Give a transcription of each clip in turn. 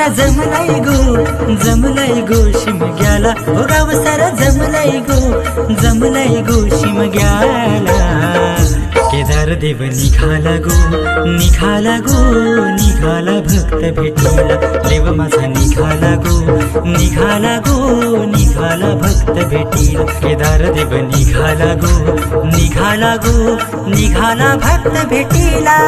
सारा जमलाय गो जमलाय गो शिमग्याला. हो गाव सारा जमलाय गो जमलाय गो शिमग्याला. केदार देव निघाला गो निघाला गो निघाला भक्त भेटीला. देव माझा निघाला गो निघाला गो निघाला भक्त भेटीला. केदार देव निघाला गो निघाला गो निघाला भक्त भेटीला.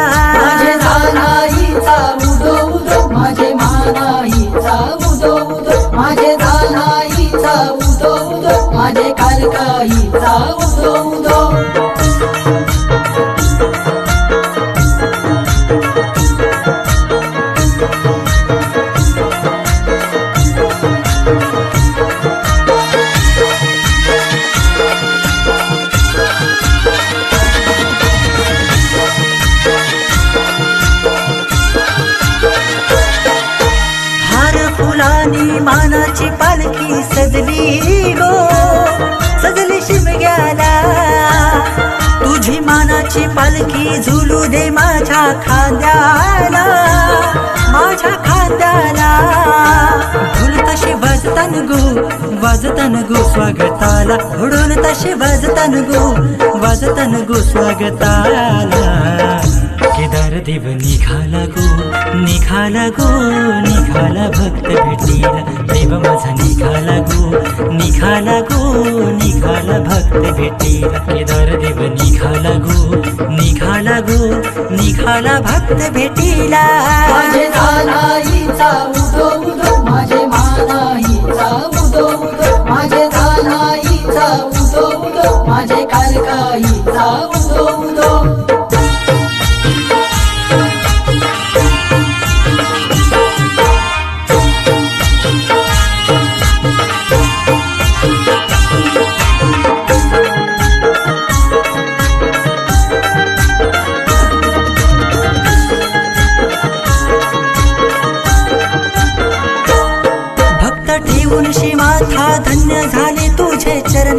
माझी पालखी झुलू दे माझ्या खांद्याला माझ्या खांद्याला. ढोल तसे वाजतन गो वाजतन गो स्वागताला. ढोल तसे वाजतन गो वाजतन गो स्वागताला. केदार देव निघाला गो निघाला गो निघाला भक्त भेटीला. देव माझा निघाला गो निघाला गो निघाला भक्त भेटीला. केदार खाना निघाला भक्त भेटीला.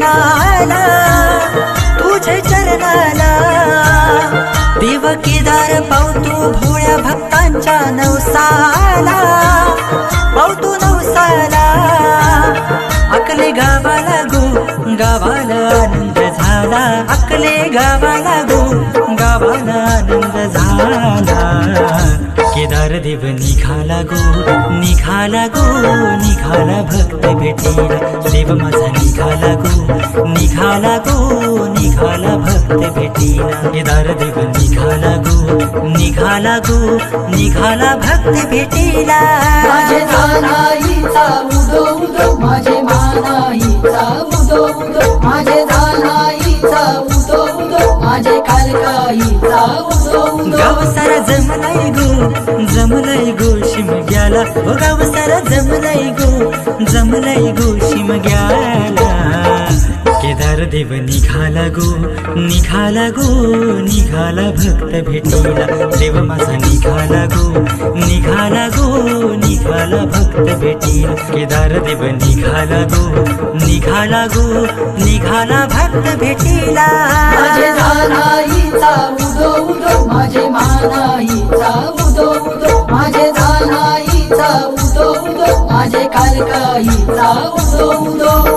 चरणाला तुझे चरणाला. देव केदार पावतो भोळ्या भक्तांच्या नवसाला. पावतो नवसाला. अकले गावाला गो गावाला आनंद झाला. अकले गावाला गो गावाला आनंद झाला. केदार देव निघाला गो निघाला गो निघाला भक्त भेटीला. देव माझा निघाला गो निघाला गो निघाला भक्त भेटीला. केदार देव निघाला गो निघाला गो निघाला भक्त भेटीला. गाव सारा जमलाय गो जमलाय गो शिमग्याला. हो गाव सारा जमलाय गो जमलाय गो शिमग्याला. केदार देव निघाला गो निघाला गो निघाला भक्त भेटीला. देव माझा निघाला गो निघाला गो निघाला भक्त भेटीला. केदार देव निघाला गो निघाला गो निघाला भक्त भेटीला. माझे जानाईचा उदो उदो माझे मानाईचा उदो उदो माझे जानाईचा उदो उदो माझे कालकाईचा उदो उदो.